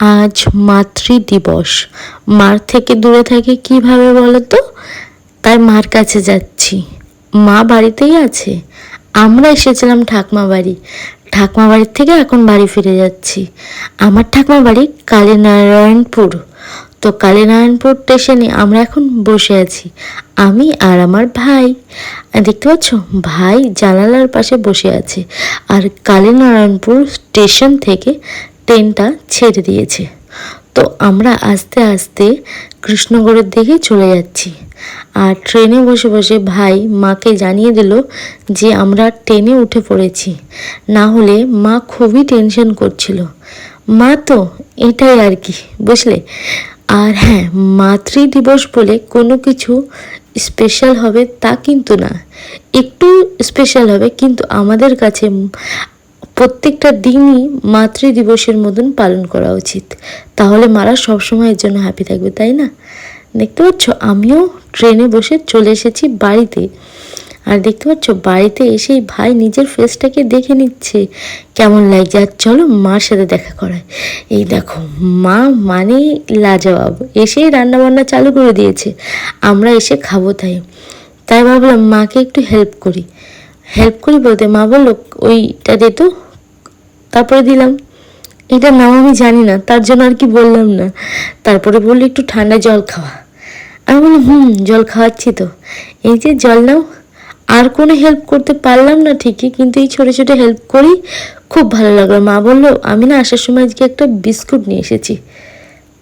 আজ মাতৃ দিবস মার থেকে দূরে থাকে কীভাবে বলো তো তাই মার কাছে যাচ্ছি। মা বাড়িতেই আছে। আমরা এসেছিলাম ঠাকমা বাড়ি। ঠাকমা বাড়ির থেকে এখন বাড়ি ফিরে যাচ্ছি। আমার ঠাকমা বাড়ি কালীনারায়ণপুর। তো কালীনারায়ণপুর স্টেশনে আমরা এখন বসে আছি। আমি আর আমার ভাই। দেখতে পাচ্ছ? ভাই জানালার পাশে বসে আছে। আর কালীনারায়ণপুর স্টেশন থেকে ট্রেনটা ছেড়ে দিয়েছে। তো আমরা আস্তে আস্তে কৃষ্ণগড়ের দিকে চলে যাচ্ছি। আর ট্রেনে বসে বসে ভাই মাকে জানিয়ে দিল যে আমরা ট্রেনে উঠে পড়েছি। না হলে মা খুবই টেনশন করছিল। মা তো এটাই আর কি, বুঝলে? আর হ্যাঁ মাতৃ দিবস বলে কোনো কিছু স্পেশাল হবে তা কিন্তু না। একটু স্পেশাল হবে কিন্তু আমাদের কাছে প্রত্যেকটা দিনই মাতৃদিবসের মতন পালন করা উচিত। তাহলে মারা সবসময়ের জন্য হ্যাপি থাকবে, তাই না? দেখতে পাচ্ছ, আমিও ট্রেনে বসে চলে এসেছি বাড়িতে। আর দেখতে পাচ্ছ, বাড়িতে এসেই ভাই নিজের ফেসটাকে দেখে নিচ্ছে। কেমন লাগছে? আর চলো মার সাথে দেখা করায় এই দেখো, মা মানে লাজবাব। এসেই রান্নাবান্না চালু করে দিয়েছে। আমরা এসে খাব তাই। তাই ভাবলাম মাকে একটু হেল্প করি। হেল্প করি বলতে, মা বলল, ওইটা দে তো। তারপরে দিলাম। এটার নাম আমি জানি না, তার জন্য আর কি বললাম না। তারপরে বলল, একটু ঠান্ডা জল খাওয়া। আমি বললাম, হুম, জল খাওয়াচ্ছি তো। এই যে জল নাও, আর কোনো হেল্প করতে পারলাম না ঠিকই, কিন্তু এই ছোটো ছোটো হেল্প করি খুব ভালো লাগল। মা বলল, আমি না আসার সময় আজকে একটা বিস্কুট নিয়ে এসেছি।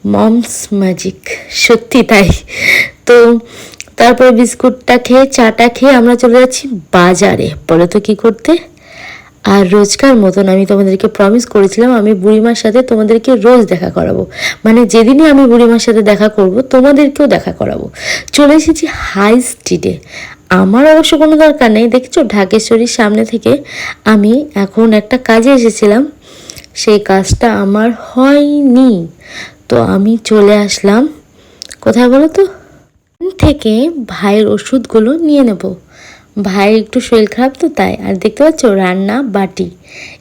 মমস ম্যাজিক, সত্যি তাই। তো তারপরে বিস্কুটটা খেয়ে, চাটা খেয়ে আমরা চলে যাচ্ছি বাজারে। বলো তো কী করতে? আর রোজকার মতন আমি তোমাদেরকে প্রমিস করেছিলাম আমি বুড়িমার সাথে তোমাদেরকে রোজ দেখা করাবো। মানে যেদিনই আমি বুড়িমার সাথে দেখা করব, তোমাদেরকেও দেখা করাবো। চলে এসেছি হাই স্ট্রিটে আমার অবশ্য কোনো দরকার নেই। দেখছ? ঢাকেশ্বরীর সামনে থেকে আমি এখন একটা কাজে এসেছিলাম। সেই কাজটা আমার হয়নি। তো আমি চলে আসলাম। কোথায় বলো তো? থেকে ভাইয়ের ওষুধগুলো নিয়ে নেব। ভাইয়ের একটু শরীর খারাপ তো তাই, আর দেখতে পাচ্ছ রান্না বাটি।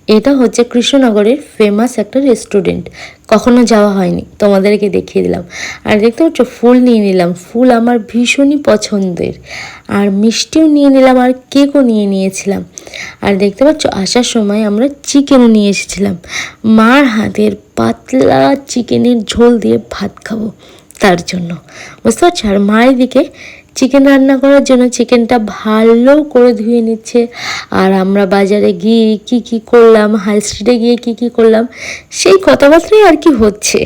এটা হচ্ছে কৃষ্ণনগরের ফেমাস একটা রেস্টুরেন্ট কখনো যাওয়া হয়নি, তোমাদেরকে দেখিয়ে দিলাম। আর দেখতে পাচ্ছ, ফুল নিয়ে নিলাম। ফুল আমার ভীষণই পছন্দের। আর মিষ্টিও নিয়ে নিলাম, আর কেকও নিয়ে নিয়েছিলাম। আর দেখতে পাচ্ছ, আসার সময় আমরা চিকেনও নিয়ে এসেছিলাম। মার হাতের পাতলা চিকেনের ঝোল দিয়ে ভাত খাব, তার জন্য। বুঝতে পারছ? আর মায়ের দিকে চিকেন রান্না করার জন্য চিকেনটা ভালো করে ধুয়ে নিচ্ছে। আর আমরা বাজারে গিয়ে কি কি করলাম হাই স্ট্রিটে গিয়ে কি কি করলাম, সেই কথাবার্তাই আর কি হচ্ছে।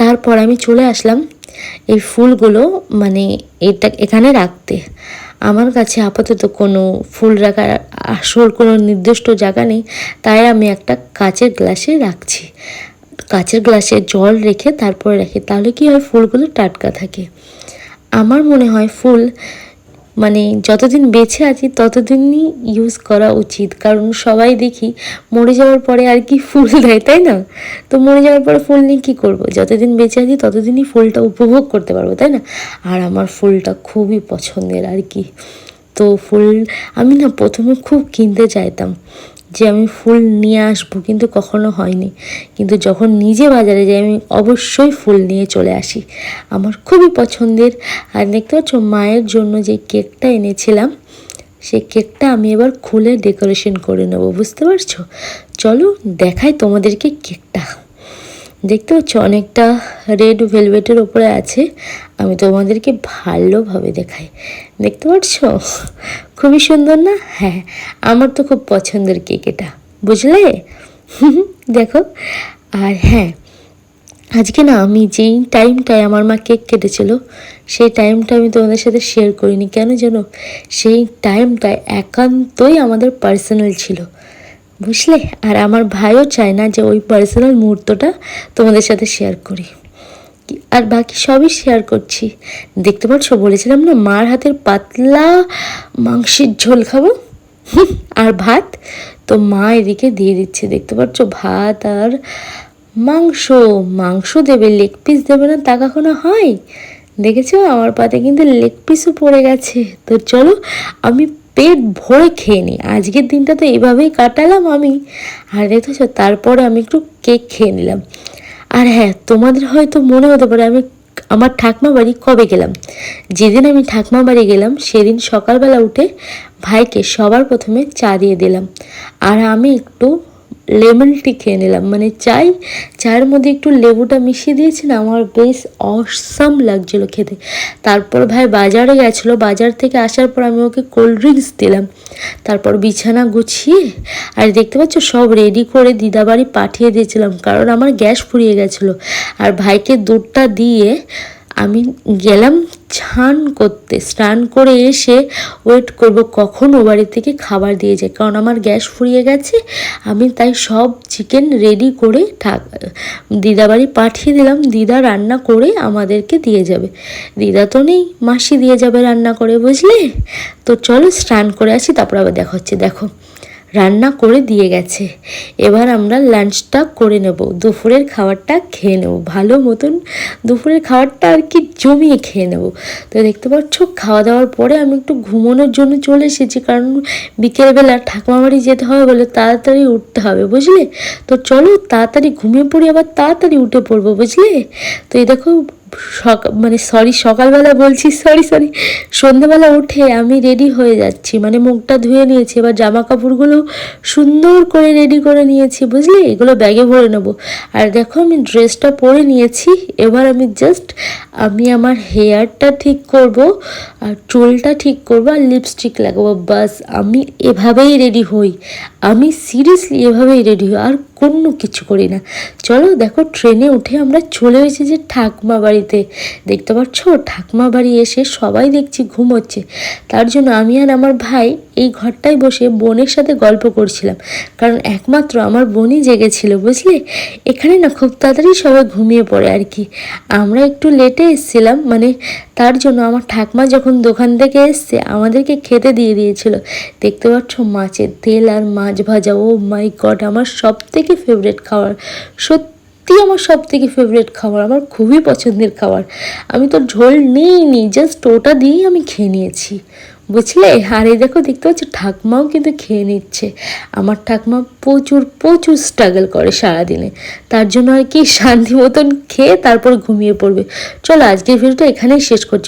তারপর আমি চলে আসলাম এই ফুলগুলো মানে এটা এখানে রাখতে। আমার কাছে আপাতত কোনো ফুল রাখার আসল কোনো নির্দিষ্ট জায়গা নেই, তাই আমি একটা কাচের গ্লাসে রাখছি। কাচের গ্লাসে জল রেখে তারপরে রাখি, তাহলে কি হয়, ফুলগুলো টাটকা থাকে। আমার মনে হয় ফুল মানে যতদিন বেঁচে আছি ততদিনই ইউজ করা উচিত। কারণ সবাই দেখি মরে যাওয়ার পরে আর কি ফুল দেয়, তাই না? তো মরে যাওয়ার পরে ফুল নিয়ে কী করব? যতদিন বেঁচে আছি ততদিনই ফুলটা উপভোগ করতে পারব, তাই না? আর আমার ফুলটা খুবই পছন্দের আর কি। তো ফুল আমি না প্রথমে খুব কিনতে চাইতাম। যে আমি ফুল নিয়ে আসব, কিন্তু কখনো হয়নি। কিন্তু যখন নিজে বাজারে যাই, আমি অবশ্যই ফুল নিয়ে চলে আসি। আমার খুবই পছন্দের। আর দেখতে পাচ্ছ, মায়ের জন্য যে কেকটা এনেছিলাম, সেই কেকটা আমি এবার খুলে ডেকোরেশন করে নেব, বুঝতে পারছ? চলো দেখাই তোমাদেরকে কেকটা। দেখতে পাচ্ছ, অনেকটা রেড ভেলভেটের ওপরে আছে। আমি তোমাদেরকে ভালোভাবে দেখাই। দেখতে পাচ্ছ? খুবই সুন্দর না? হ্যাঁ আমার তো খুব পছন্দের কেক এটা বুঝলে? দেখো। আর হ্যাঁ আজকে না আমি যেই টাইমটায় আমার মা কেক কেটেছিল, সেই টাইমটা আমি তোমাদের সাথে শেয়ার করিনি। কেন জানো? সেই টাইমটা একান্তই আমাদের পার্সোনাল ছিল। বুঝলে? আর আমার ভাইও চায় না যে ওই পার্সোনাল মুহূর্তটা তোমাদের সাথে শেয়ার করি। আর বাকি সবই শেয়ার করছি। দেখতে পাচ্ছ, বলেছিলাম না, মার হাতের পাতলা মাংসের ঝোল খাব? আর ভাত? তো মা এদিকে দিয়ে দিচ্ছে, দেখতে পাচ্ছ, ভাত আর মাংস। মাংস দেবে লেগ পিস দেবে না, তা কখনো হয়? দেখেছ, আমার পাতে কিন্তু লেগ পিসও পড়ে গেছে। তো চলো, আমি পেট ভরে খেয়ে নিই। আজকের দিনটা তো এভাবেই কাটালাম আমি। আর দেখতেছ তারপরে আমি একটু কেক খেয়ে নিলাম। আর হ্যাঁ তোমাদের হয়তো মনে হতে পারে আমি আমার ঠাকমা বাড়ি কবে গেলাম? যেদিন আমি ঠাকমা বাড়ি গেলাম, সেদিন সকালবেলা উঠে ভাইকে সবার প্রথমে চা দিয়ে দিলাম। আর আমি একটু লেমন টি খেয়ে নিলাম। মানে চাই, চায়ের মধ্যে একটু লেবুটা মিশিয়ে দিয়েছি না, আমার বেশ অসাম লাগছিল খেতে। তারপর ভাই বাজারে গেছিল, বাজার থেকে আসার পর আমি ওকে কোল্ড ড্রিঙ্কস দিলাম। তারপর বিছানা গুছিয়ে, আর দেখতে পাচ্ছ সব রেডি করে দিদাবাড়ি পাঠিয়ে দিয়েছিলাম, কারণ আমার গ্যাস ফুরিয়ে গেছিল। আর ভাইকে দুধটা দিয়ে আমি গেলাম স্নান করতে, স্নান করে এসে ওয়েট করব কখন ও বাড়ি থেকে খাবার দিয়ে যায়। কারণ আমার গ্যাস ফুরিয়ে গেছে, আমি তাই সব চিকেন রেডি করে দিদা বাড়ি পাঠিয়ে দিলাম। দিদা রান্না করে আমাদেরকে দিয়ে যাবে। দিদা তো নেই, মাসি দিয়ে যাবে রান্না করে, বুঝলে? তো চলো স্নান করে আসি, তারপর আবার দেখা হচ্ছে। দেখো রান্না করে দিয়ে গেছে। এবার আমরা লাঞ্চটা করে নেব। দুপুরের খাবারটা খেয়ে নেব। ভালো মতন দুপুরের খাবারটা আর কি জমিয়ে খেয়ে নেব। তো দেখতে পাচ্ছ খাওয়া দাওয়ার পরে আমি একটু ঘুমানোর জন্য চলে এসেছি। কারণ বিকেলবেলা ঠাকুমা বাড়ি যেতে হবে বলে তাড়াতাড়ি উঠতে হবে, বুঝলে? তো চলো তাড়াতাড়ি, ঘুমিয়ে পড়ি, আবার তাড়াতাড়ি উঠে পড়ব, বুঝলে? তো এই দেখো মানে সরি সকালবেলা বলছি সরি সরি সন্ধ্যাবেলা উঠে আমি রেডি হয়ে যাচ্ছি মানে মুখটা ধুয়ে নিয়েছি, এবার জামা কাপড়গুলো সুন্দর করে রেডি করে নিয়েছি, বুঝলি? এগুলো ব্যাগে ভরে নেব। আর দেখো আমি ড্রেসটা পরে নিয়েছি, এবার আমি জাস্ট আমি আমার হেয়ারটা ঠিক করব, আর চুলটা ঠিক করব, আর লিপস্টিক লাগাবো, বাস, আমি এভাবেই রেডি হই। আমি সিরিয়াসলি এভাবেই রেডি হই। আর কোনো কিছু করি না। চলো দেখো, ট্রেনে উঠে আমরা চলে এসেছি ঠাকমা বাড়িতে। দেখতে পাচ্ছ ঠাকমা বাড়ি এসে সবাই দেখছি ঘুমোচ্ছে। তার জন্য আমি আর আমার ভাই এই ঘরটায় বসে বোনের সাথে গল্প করছিলাম। কারণ একমাত্র আমার বোনই জেগেছিল, বুঝলে? এখানে না খুব তাড়াতাড়ি সবাই ঘুমিয়ে পড়ে আর কি। আমরা একটু লেটে এসেছিলাম মানে তার জন্য আমার ঠাকমা যখন দোকান থেকে এসছে, আমাদেরকে খেতে দিয়ে দিয়েছিল। দেখতে পাচ্ছ, মাছের তেল আর মাছ ভাজা, ও মাই গড, আমার সব থেকে ফেভারেট খাবার। সত্যি আমার সব থেকে ফেভারেট খাবার, আমার খুবই পছন্দের খাবার। আমি তো ঝোল নিইনি জাস্ট ওটা দিয়েই আমি খেয়ে নিয়েছি। বুঝলে? আর এই দেখো, দেখতে পাচ্ছ, ঠাকমাও কিন্তু খেয়ে নিচ্ছে। আমার ঠাকমা প্রচুর প্রচুর স্ট্রাগল করে সারাদিনে। তার জন্য আর কি, শান্তি মতন খেয়ে তারপর ঘুমিয়ে পড়বে। চলো, আজকের ভিডিওটা এখানেই শেষ করছি।